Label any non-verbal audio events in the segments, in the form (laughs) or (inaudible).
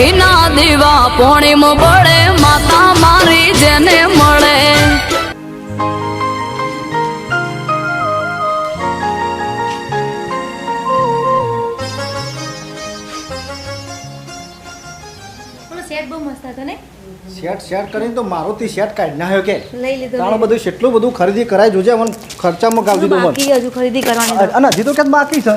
ઘીના દીવા પોણીમ પડે માતા મારી જેને મળે. શેટ શેટ કરીને તો મારુતિ શેટ કાઢી નાખ્યો કે. લઈ લીધો તાણ બધું એટલું બધું ખરીદી કરાય જોજે મને ખર્ચામાં ગાવ તો બાકી હજુ ખરીદી કરવાની તો. અને હજી તો ક્યાંક બાકી છે.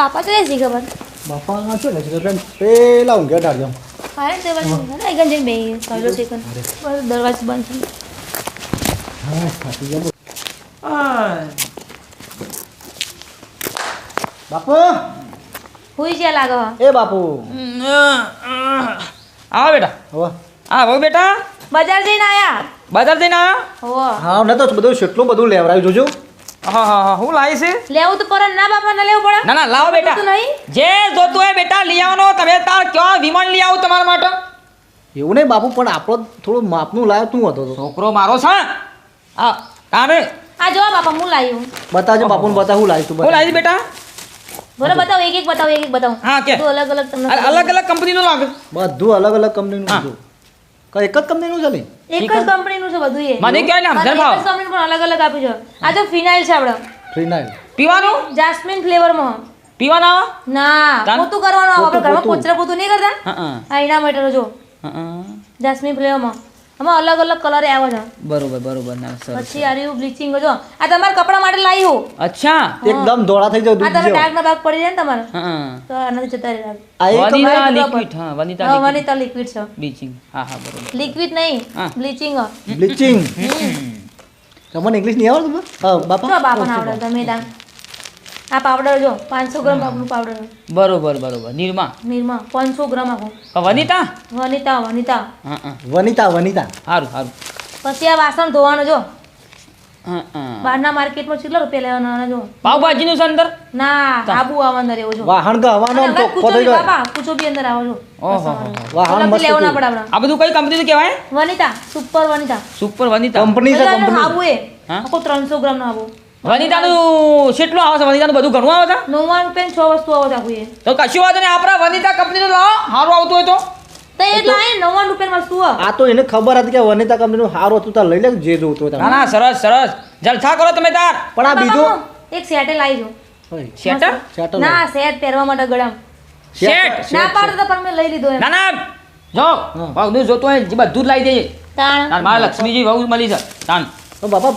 બાપા તો એ ખબર. બાપા છે ને એટલે પેલા ઊંઘ્યા ડાળ્યો અરે તે બંધ ને એકન જઈને બેહી છે બસ દરવાજો બંધ હા ગયા બાપુ હુઈ જ્યાં લાગો એ બાપુ આવો બેટા હા હો બેટા બજાર જઈને આયા બજાર જઈને હોવો હા ને તો બધું કેટલું બધું લેવરાયું જોજો હા હા હા. હું લાવી છે? લેવું તો પર ના બાપા ના લેવું પડે. ના ના લાવો બેટા. નહીં. જે જોતું હોય બેટા લઈ આવવાનો. તમે તાર ક્યાં વિમાન લઈ આવું તમારા માટે? એવું નહીં બાપુ પણ આપણો થોડું માપનું લાવ્યો તું હતો છોકરો મારો છે. આ તારે? આ જો બાપા હું લાવ્યું બતાજો બાપુને બતા હું લાવીશ તું હું. લાવી બેટા? બોલો બતાવો એક એક બતાવો એક એક બતાવો. હા, કે? બધું અલગ અલગ તમને અલગ અલગ કંપનીનો લાગે. બધું અલગ અલગ કંપનીનું. બધું એક જ કંપનીનું છે ને એક જ કંપનીનું છે બધું એ. મને ક્યાં નામ? અને ભાવ કંપની પણ અલગ અલગ આપ્યું છે. આ તો ફિનાઇલ છે આપણો ફિનાઇલ. નાઇલ પીવાનું? જાસ્મિન ફ્લેવરમાં. પીવાના? ના? પોતું કરવાનું આવે આપણે ઘરમાં પોચરા પોતું નહીં કરતા? હા હા. આ એના માટે જો. હા, હા. જાસ્મિન ફ્લેવરમાં. આમાં અલગ અલગ કલર આવે છે. બરોબર બરોબર. ના સર પછી આ રહ્યું બ્લીચિંગ જો. આ તમારા કપડા માટે લાવી હું. અચ્છા એકદમ ધોળા થઈ જાવ આ તમે ડાર્ક ના ભાગ પડી જાય ને તમારે હા, તો આનાથી જતા રહે આ એક વનિતા લિક્વિડ હા વનિતા લિક્વિડ વનિતા લિક્વિડ છે. બ્લીચિંગ હા હા બરોબર. લિક્વિડ નહીં બ્લીચિંગ બ્લીચિંગ તમને ઇંગ્લિશ નહીં આવડતું બાપા? બાપાને આવડે તમે દામ આ પાવડર જો પાંચસો ગ્રામ બાપનું પાવડર. બરોબર બરોબર. નિરમા? નિરમા પાંચસો ગ્રામ આપો. વનિતા? વનિતા વનિતા. હા હા. વનિતા વનિતા. સારું સારું પછી આ વાસણ ધોવાનું જો. હા હા. બહારના માર્કેટમાં કેટલા રૂપિયા લેવાના જો? પાવભાજીનું છે અંદર? ના આબુ અંદર જો. વાહણ ગવાનો આમ અને થઈ બી બાપા પૂછો બી અંદર આવો છો ઓહો વાહણ મસ્ત લેવું પડે આપણે આ બધું કઈ કંપની કહેવાય? Vanita super Vanita. Super Vanita. Company છે કંપની આબુ એ આખો ત્રણસો ગ્રામ નો આબુ. વનિતાનું કેટલું આવે છે? વનિતાનું બધું ઘણું આવે છે? નવ્વાણું રૂપિયા છ વસ્તુ આવે છે આખું તો કશું વાંધો નહીં આપણા વનિતા કંપનીનું લાવો સારું આવતું હોય તો. આ તો એને ખબર હતી કે વનિતા કંપનીનું સારું હતું તાર લઈ લે જે જોતું ના. ના સરસ સરસ. જલસા કરો તમે તાર. પણ આ બીજું એક સેટે લાવી જો. ના સેટ પહેરવા માટે ગળામ. ના પાડતો પણ મેં લઈ લીધો ના ના જો. બધું જોતું હોય બધું જ લાવી દેજે. તાર મારા લક્ષ્મીજી બહુ મળી છે. તાન તો બાપા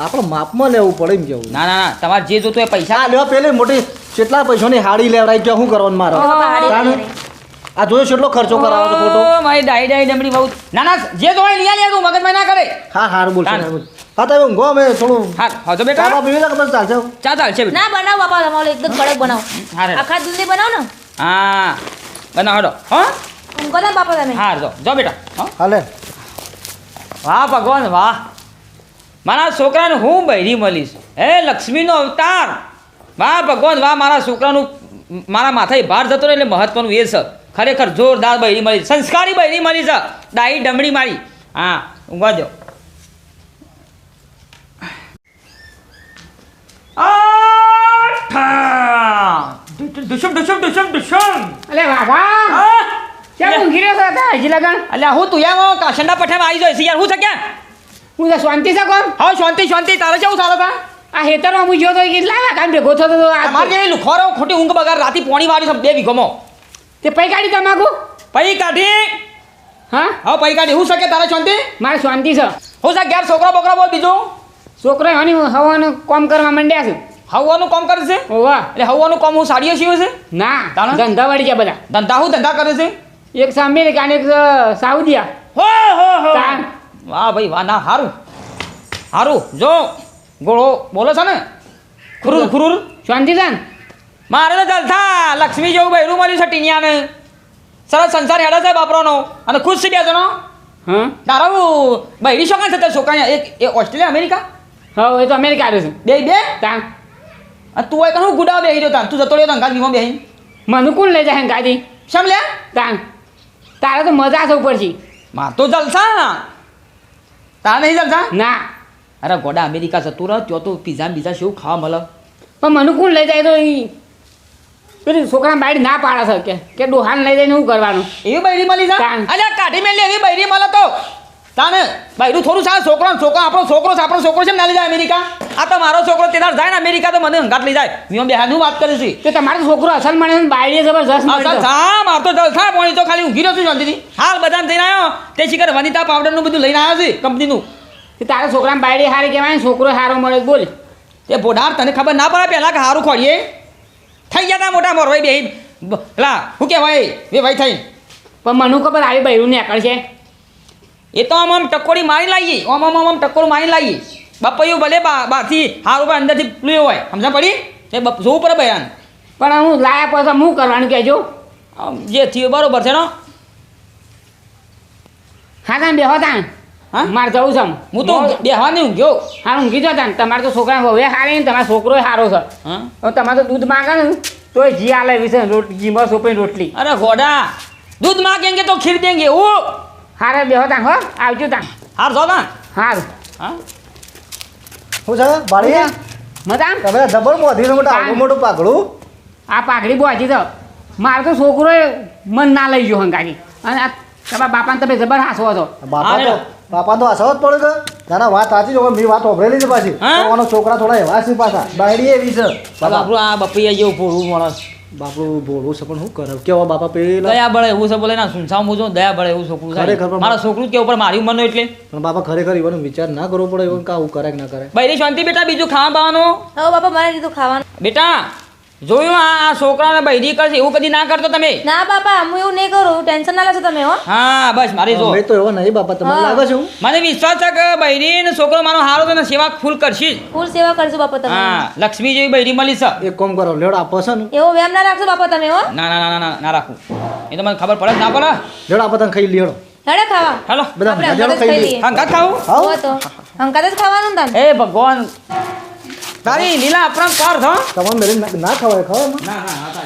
આપણે માપમાં લેવું પડે એમ કેવું. ના ના ના તમારે જે જોતું હોય પૈસા. લેવા પેલી મોટી કેટલા પૈસાની હાડી લેવડાવી શું કરવાનું મારે. આ જોયો કેટલો ખર્ચો કરાવો તો ફોટો મારી ડાઈ ડાઈ ડમડી બહુ. ના ના જે જોવાય લઈ લે તું મગજમાં ના કરે. હા હારું બોલ હા તો ઊંઘો અમે થોડું હા હા તો ચા બેટા બાપા કે બસ ચાલશે ચા ચાલશે ના બનાવ બાપા તમારો એકદમ કડક બનાવો. હારે આખા દૂધની બનાવો ને? હા બનાવ હડો. હા? હું ગોલા બાપા તમે. હા જો. જો બેટા. હા? હાલે વાહ ભગવાન વાહ. મારા છોકરાને હું બૈરી મળીશ? હે લક્ષ્મીનો અવતાર? વાહ ભગવાન વાહ મારા છોકરાનું મારા માથાએ ભાર જતો રહે એટલે મહત્વનું એ છે. ખરેખર જોરદાર બૈરી મળી. સંસ્કારી બૈરી મળી છે. ડાઈ ડમડી મારી. હા ઊંઘવા દો. ડુસુમ ડુસુમ ડુસુમ ડુસુમ! અલે વાઘા! હા? ઊંઘી રહ્યો હતા હજી લગન? અલ્યા હું તું એમ કાશંડા પઠે આવી જાય છે યાર હું છે ક્યાં? હું શાંતિ છે કોણ? હા શાંતિ શાંતિ. તારે કેવું ચાલે તા આ હેતરમાં હું જોયો તો કેટલા વાઘા ભેગો થતો હતો? આ મારે જેવી લુખોરો ખોટી ઊંઘ બગાડ રાતી પોણી વાળી છે બે વીઘોમાં. તે પૈ કાઢી તમાકુ? પૈ કાઢી. હા? હા પૈ કાઢી. હું શકે તારે શાંતિ? મારે શાંતિ છે. હું છે ઘેર છોકરો બોકરો બોલ બીજું? છોકરો હની હવાનું કામ કરવા માંડ્યા છે. હવાનું કામ કરે છે? ઓવા એટલે હવાનું કામ હું સાડીઓ સીવે છે? ના તાણા? ધંધા વાળી ગયા બધા. ધંધા હું ધંધા કરે છે? એક સામે અને એક સાઉદિયા હો હો હો. વાહ ભાઈ વાહ ના હારું. હારું જો ગોળો બોલો છે ને? ખુરુર ખુરુર. શાંતિ છે મારે તો જલથા લક્ષ્મી જેવું બૈરું મળ્યું છે ટીનિયાને. સરસ સંસાર હેડે છે બાપરોનો. અને ખુશ છે બે જણો. હા. તારું બૈરી શોકાન છે તે છોકરા એક એ ઓસ્ટ્રેલિયા અમેરિકા? હા એ તો અમેરિકા આવ્યો છે. બે બે? તાણ. અને તું હોય હું ગુડા બેહી રહ્યો તાન તું જતો રહ્યો તાન ગાડી બેહી મને કોણ લઈ જાય ગાડી શમ લે? તાણ. તારે તો મજા છે ઉપરથી. માર તો જલસા તાર નહીં જમતા ના. અરે ગોડા અમેરિકા જતું રહો ત્યાં તો પીઝા બીઝા શું ખાવા મળે? પણ મને કોણ લઈ જાય તો એ પેલી છોકરા બાયડી ના પાડે છે કે કે ડોહાને લઈ જઈને શું કરવાનું. એવી બૈરી મળી જાય અરે અલ્યા કાઢી મેલી એવી બૈરી મળે તો. તાને? બૈરું થોડું સારું છોકરો છોકરો આપણો છોકરો છે આપણો છોકરો છે ને ના લઈ જાય અમેરિકા? આ તો મારો છોકરો તેદાર જાય ને અમેરિકા તો મને હંગાટ લઈ જાય. મેં બેહાનું વાત કરી છું. તો તમારો છોકરો અસલ બાયડી બાયડીએ જબરજસ્ત હા છે. હા મારતો જલસા પોણી તો ખાલી ઊંઘી રહ્યો છું શાંતિથી. હાલ બધાને થઈને આવ્યો તે શિખર વનિતા પાવડરનું બધું લઈને આવ્યો છે કંપનીનું તે તારા છોકરાને બાયડી હારી કહેવાય ને છોકરો હારો મળે બોલ. તે ભોડાર તને ખબર ના પડે પહેલાં કે સારું ખોડીએ થઈ ગયા તા મોટા મોરવાઈ બે પેલા શું કહેવાય? બે ભાઈ થઈ પણ મને ખબર આવી બૈરું નીકળ છે. એ તો આમ આમ ટકોરી મારી લાવીએ આમ આમ આમ ટકોર મારી લાવીએ બપૈયું ભલે બાથી હારું પણ અંદરથી પેલું હોય. સમજા પડી? એ જોવું પડે બયાન પણ હું લાયા પછી હું કરવાનું કહેજો. જે થયું બરોબર છે ને? હા તાન બેહો હતા હા? મારે જવું છે હું તો બેહવાની ઊંઘ્યો હા ઊંઘી જાઓ તાન. તમારે તો છોકરા હવે હારે ને તમારો છોકરો સારો છે. હા? તમારે તો દૂધ માંગે ને તોય જી આલે વિશે રોટલી ઘીમાં સોપીને રોટલી. અરે ઘોડા દૂધ માગેંગે તો ખીર દેંગે ઓ હારે બેહો તાન હો આવજો તાન હાર જો ના હારું. હા? શું છે બાળી મજા તમે જબર મોધી મોટો મોટા પાકડું આ પાઘડી બોજી તો. મારો તો છોકરો મન ના લઈ ગયો હંગાજી અને આ તમારા બાપાને તમે જબર હાસો હતો. બાપા હા, તો બાપા તો હાસો જ પડે કે તારા વાત સાચી છે મેં વાત ઓભરેલી છે પાછી. હા? છોકરા થોડા એવા છે પાછા. બાયડી એવી છે. બાપા આપણું આ બપૈયા જેવું ભોળું માણસ. બાપુ બોલવું છે પણ શું કરે કેવા બાપા પેલા? દયા બળે એવું છે બોલે ના સુનસામ હું દયા બળે એવું છોકરું ખરેખર મારા છોકરું કેવું પણ મારી ઉંમરનું એટલે. પણ બાપા ખરેખર એવાનો વિચાર ના કરવો પડે એવું કાવું કરે કે ના કરે બૈરી શાંતિ બેટા બીજું ખાવા બાવાનું? હવે બાપા મારે કીધું ખાવાનું. બેટા જોયું આ આ છોકરાને બૈરી કરશે એવું કદી ના કરતો તમે? ના બાપા હું એવું નહીં કરું ટેન્શન ના લેશો તમે હો. હા બસ મારી જો. મેં તો એવો નહીં બાપા તમને. લાગે છે મને વિશ્વાસ છે કે બૈરી ને છોકરો મારો હારો તો સેવા ફૂલ કરશે. ફૂલ સેવા કરજો બાપા તમે. હા લક્ષ્મી જેવી બૈરી મળી છે. એક કામ કરો લેડ આપો છે ને. એવો વેમ ના રાખશો બાપા તમે હો. ના ના ના ના ના રાખું. એ તો મને ખબર પડે ના પડે. લેડ આપો તને ખાઈ લેડો હેડે ખાવા. હાલો. બધા ખાઈ લઈએ. લઈએ હા ખાવું? હા તો. અંકાત જ ખાવાનું તને? એ ભગવાન. તારી લીલા અપરામ કર થો તમારે મેરે ના- ના ખવાય ખવાય? ના ના ના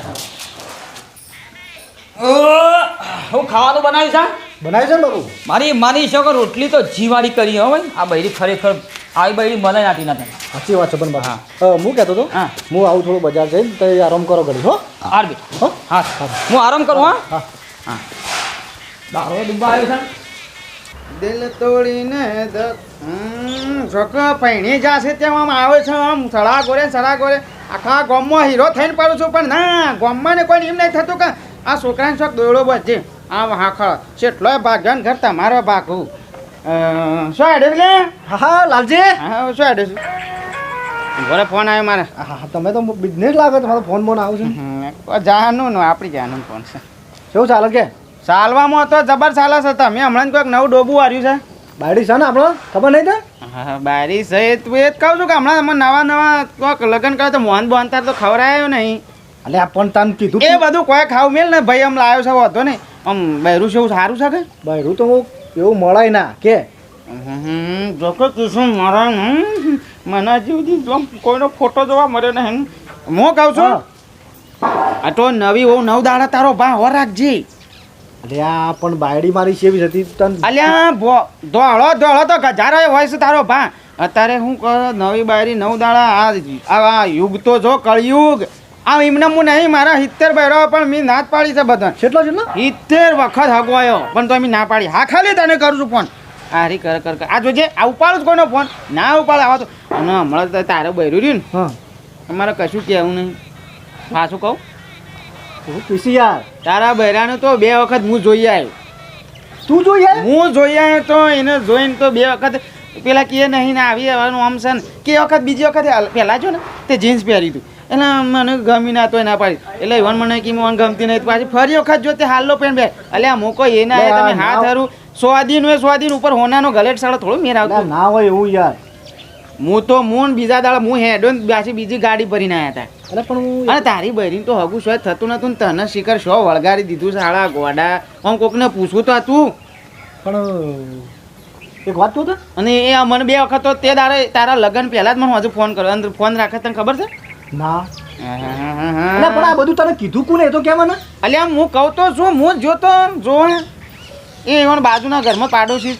હું ખાવાનું બનાવ્યું છે બનાવી છે બાબુ મારી માની શકો રોટલી તો જીવાડી કરી હો ભાઈ. આ બૈરી ખરેખર આવી બૈરી મને નાતી નથી સાચી વાત છે પણ હા. હું કહેતો હતો હા. હું આવું થોડું બજાર જઈને તો આરામ કરો ઘડી હો. હાર બેટા હો? હા. હું આરામ કરું હા? હા. દારો ડબ્બા આવ્યો છે. દિલ તોડીને છોકરો પૈણી જાશે તેમ આમ આવે છે આમ સડા ગોરે સડા ગોરે. આખા ગોમમાં હીરો થઈને પડું છું પણ ના ગોમમાં ને કોઈ એમ નહીં થતું કે આ છોકરાને છોક દોડો બધે આમ હાખળ છેટલો ભાગ્યો ઘર તમારો ભાગવું. શું હેડે લે હા હા લાલજી. હા શું હેડે છું? ઘરે ફોન આવ્યો મારે. હા, તમે તો બિઝનેસ લાગે તમારો ફોન ફોન આવશે જાનું આપણી જાનું ફોન છે. શું ચાલે કે? ચાલવામાં તો જબર ચાલે છે તમે હમણાં કોઈક નવું ડોબું આવ્યું છે. બારી છે ને આપણો? ખબર નહીં તે હા બારી છે. એ તું એ જ કહું છું કે હમણાં અમે નવા નવા કોઈક લગ્ન કરે તો મોહન બોહન તાર તો ખવડાયો નહીં. એટલે પણ તાન કીધું એ બધું કોઈ ખાવ મેલ ને ભાઈ આમ લાવ્યો છે વાંધો નહીં. આમ બહેરું છે એવું સારું છે કે? બહેરું તો એવું મળાય ના. કે? જો કે કીશું મારા મને સુધી કોઈનો ફોટો જોવા મળ્યો નહીં. હું કહું છું. આ તો નવી હોઉં નવ દાડા તારો ભા હો રાખજે. અલે આ પણ બાયડી મારી સેવી હતી તન. અલ્યા ધોળો ધોળો તો ગજારો એ હોય છે તારો ભા અત્યારે હું કહું નવી બાયરી નવ દાડા આ આ યુગ તો જો કળયુગ. આ એમને હું નહીં મારા હિત્તેર બહેરો પણ મેં ના પાડી છે બધા કેટલો છે સિત્તેર વખત હગવાયો પણ તો મેં ના પાડી. હા ખાલી તને કરું છું ફોન. આ રી કર કર કર. આ જોજે આ ઉપાડું જ કોઈનો ફોન. ના ઉપાડ આવા તો. અને હમણાં તારે બહેરું રહ્યું ને. હા. અમારે કશું કહેવું નહીં. પાછું કહું. તું પીસી યાર. તારા બહેરાને તો બે વખત હું જોઈ આવ્યો તું જોઈ આવ્યો હું જોઈ આવ્યો તો એને જોઈને તો બે વખત પેલા કે નહીં ને આવી આવવાનું આમ છે ને. કે વખત બીજી વખત પહેલાં જો ને તે જીન્સ પહેરી હતું. એટલે મને ગમી ના તો ના પાડી. એટલે ઇવન મને કે મને ગમતી નહીં. પાછી ફરી વખત જો તે હાલનો પેન્ટ બે. એટલે આ મોકો એ ના તમે હાથ હરું સ્વાધીન હોય સ્વાધીન ઉપર હોનાનો ગલેટ સાળો થોડો મેર આવતો ના હોય એવું યાર. હું તો હું બીજા દાડા હું હેડો ને પાછી બીજી ગાડી ભરીને આવ્યા હતા અરે પણ હું અરે તારી બહેરી તો હગું શોય થતું નતું ને તને શિખર શો વળગાડી દીધું સાડા ગોડા. આમ કોકને પૂછવું તો હતું. પણ એક વાત તો અને એ મને બે વખત તો તે દાડે તારા લગ્ન પહેલા જ મને હજુ ફોન કર્યો. અંદર ફોન રાખે તને ખબર છે? ના. પણ આ બધું તને કીધું કોને? એ તો કેમ મને અલ્યા હું કહું તો શું હું જ જોતો જો એ બાજુના ઘરમાં પાડોશી.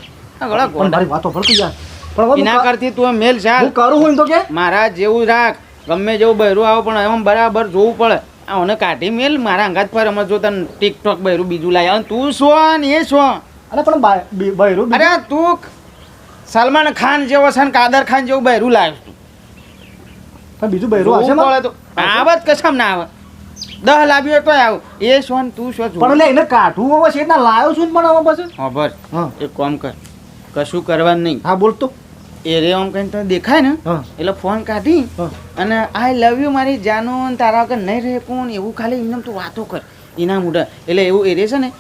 ગોડા. વાતો ભરતી યાર. પણ એના કરતી તું મેલ ચાલ. હું કરું હું તો કે? મારા જેવું રાખ. ગમે જેવું બહેરું આવો પણ એમ બરાબર જોવું પડે. આ ઓને કાઢી મેલ મારા અંગાત પર અમે જો તને ટિકટોક બહેરું બીજું લાય. તું શું ને એ શું? અરે પણ બહેરું અરે તું સલમાન ખાન જેવો છે ને કાદર ખાન જેવું બહેરું લાવ્યો તું. પણ બીજું બહેરું આવશે મળે તો. આવત કસમ ના આવે. દહ લાવ્યો તો આવ. એ શું ને તું શું પણ એટલે એને કાઢવું હવે છે લાવ્યો છું પણ હવે બસ હા બસ એક કામ કર. કશું કરવાનું નહીં. હા બોલતો એ રે આમ કઈ તો દેખાય ને એટલે ફોન કાઢી અને આઈ લવ યુ મારી જાનો તારા વગર નહીં રહે કોણ એવું ખાલી એમને તું વાતો કર એના મોઢા. એટલે એવું એરે છે ને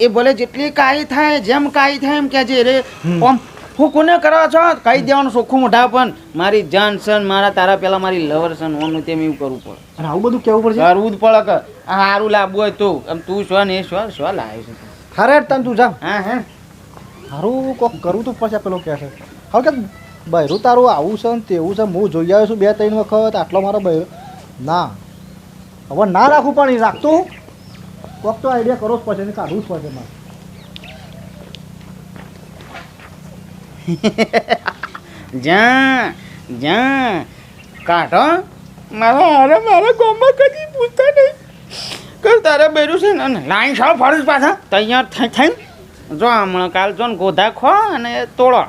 એ ભલે જેટલી કાઈ થાય જેમ કાઈ થાય એમ કહેજે એરે ઓમ હું કોને કરો છો? કહી દેવાનું સોખું મોઢા પણ મારી જાન સન મારા તારા પેલા મારી લવર સન ઓનું તેમ એવું કરવું પડે અને આવું બધું કેવું પડશે? કરવું જ પડે કે આ સારું લાવવું હોય તો આમ તું છો ને એ છો છો લાવે છે? ખરે તને તું જા હા હા. સારું કોક કરવું તો પછી પેલો કહે છે. હવે કે બૈરું તારું આવું છે ને તેવું છે હું જોઈ આવ્યો છું બે ત્રણ વખત, આટલો મારો બૈરો. ના. હવે ના રાખું પણ એ રાખતું કોક તો આઈડિયા કરો જ પડશે ને કાઢવું જ પડશે મારે. (laughs) જ્યાં જ્યાં. કાઢો. મારા અરે મારા ગામમાં કદી પૂછતા નહીં. કે તારે બેરું છે ને લાઈન સાવ ફરું પાછા. તૈયાર થઈ થઈને. જો હમણાં કાલ જો ને ગોધા ખો અને તોડો.